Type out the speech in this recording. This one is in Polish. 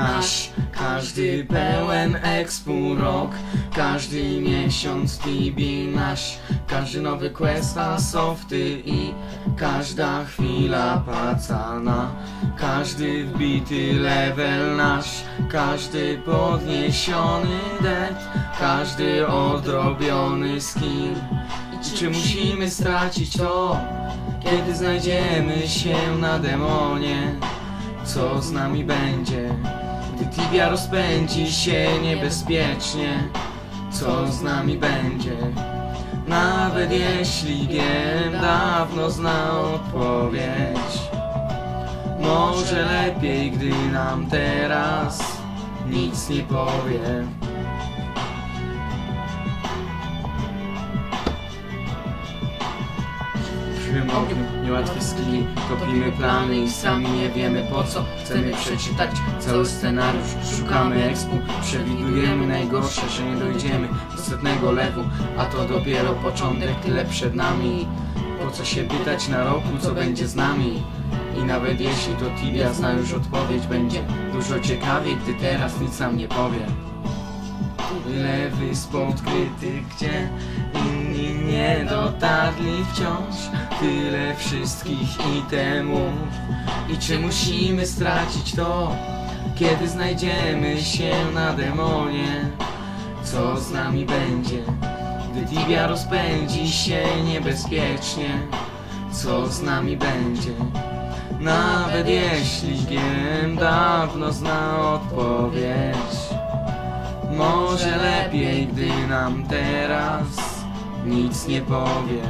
nasz Każdy pełen expu rok Każdy miesiąc TB nasz. Każdy nowy quest na softy i Każda chwila pacana. Każdy wbity level nasz Każdy podniesiony dead Każdy odrobiony skin I czy musimy stracić to Kiedy znajdziemy się na demonie? Co z nami będzie Tibia rozpędzi się niebezpiecznie. Co z nami będzie? Nawet jeśli wiem Dawno zna odpowiedź. Może lepiej, gdy nam teraz Nic nie powie Żywym ogniu, niełatwe skili Topimy plany i sami nie wiemy po co. Chcemy przeczytać cały scenariusz. Szukamy expu, przewidujemy najgorsze Że nie dojdziemy do setnego lewu. A to dopiero początek, tyle przed nami. Po co się pytać na roku, co będzie z nami? I nawet jeśli to Tibia zna już odpowiedź Będzie dużo ciekawiej, gdy teraz nic nam nie powie. Tyle wysp odkrytych, gdzie inni nie dotarli wciąż. Tyle wszystkich itemów I czy musimy stracić to, kiedy znajdziemy się na demonie? Co z nami będzie, gdy Tibia rozpędzi się niebezpiecznie? Co z nami będzie? Nawet jeśli wiem, dawno zna odpowiedź Może lepiej, gdy nam teraz nic nie powie